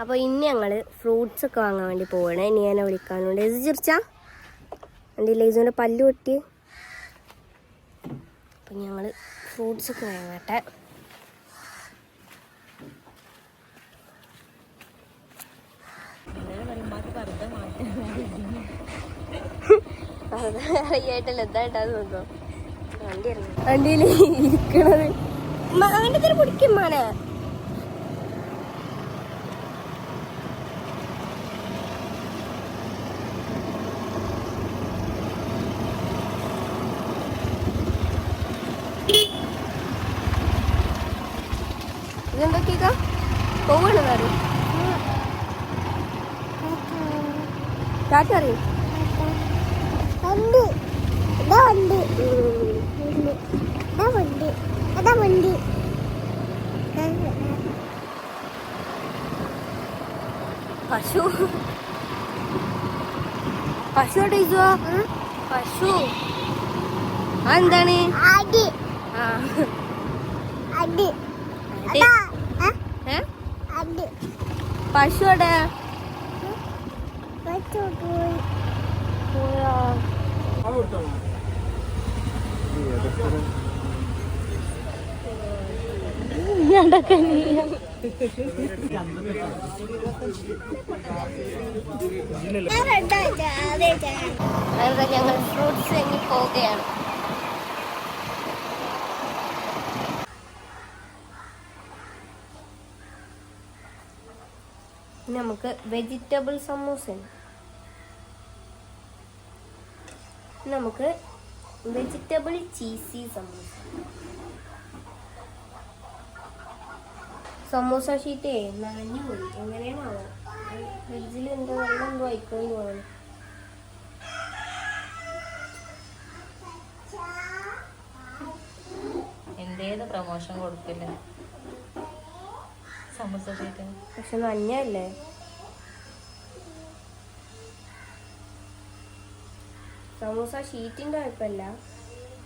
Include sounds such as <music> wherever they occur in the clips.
അപ്പോൾ ഇനി ഞങ്ങൾ ഫ്രൂട്ട്സ് ഒക്കെ വാങ്ങാൻ വേണ്ടി പോവാണ്. ഇനി എന്നെ വിളിക്കാനുണ്ട് ഇത് ചിരിച്ചാ? എന്റെ ലേസുവിന്റെ പല്ല് പൊട്ടി. അപ്പം ഞങ്ങൾ ഫ്രൂട്ട്സ് ഒക്കെ വാങ്ങട്ടെ. അറിയായിട്ടല്ല എന്തായിട്ടാ നോക്കാം വണ്ടി ഇറങ്ങി വണ്ടിയിൽ ഇരിക്കണത് തന്നെ പിടിക്കും മാനെ ഇതെന്തൊക്കെയാ പോവാണ് വേറെ. ടാറ്റ അറിയും? പശു. പശു ടീച്ചോ പശു. എന്താണ് അടി ആ. അടി അടി. പശു എവിടെ? ഞങ്ങൾ ഫ്രൂട്ട്സ് എങ്ങി പോവുകയാണ്. ഇനി നമുക്ക് വെജിറ്റബിൾ സമൂസ നമുക്ക് വെജിറ്റബിൾ ചീസി സമൂസ. സമൂസ ഷീറ്റേ നനഞ്ഞു പോയി. എങ്ങനെയാണോ ഫ്രിഡ്ജിൽ എന്തോ വെള്ളം എന്തോ ആയിക്കോ തോന്നുന്നു. എന്തേത് പ്രമോഷൻ കൊടുക്കില്ല? സമൂസ ഷീറ്റ് പക്ഷെ നഞ്ഞല്ലേ സമൂസ ഷീറ്റിന്റെ അയപ്പല്ല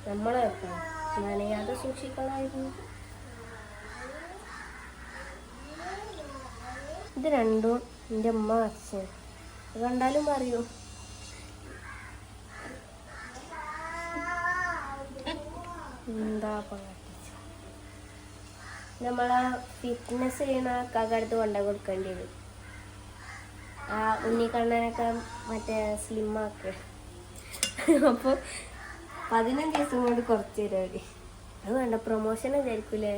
നമ്മളെ കുഴപ്പമാണ് നനയാതെ സൂക്ഷിക്കണമായിരുന്നു. ഇത് രണ്ടും എന്റെ അമ്മ അച്ഛൻ കണ്ടാലും പറയൂ എന്താ പകട്ടിച്ച് നമ്മളെ ഫിറ്റ്നസ് ചെയ്യണ ആൾക്കാർക്കടുത്ത് കൊണ്ട കൊടുക്കേണ്ടി വരും. ആ ഉണ്ണിക്കണ്ണനൊക്കെ മറ്റേ സ്ലിം ആക്കുക <laughs> അപ്പോൾ പതിനഞ്ച് ദിവസം കൊണ്ട് കുറച്ച് തരാം അത് വേണ്ട പ്രൊമോഷൻ വിചാരിക്കൂലേ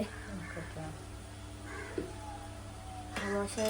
പ്രൊമോഷൻ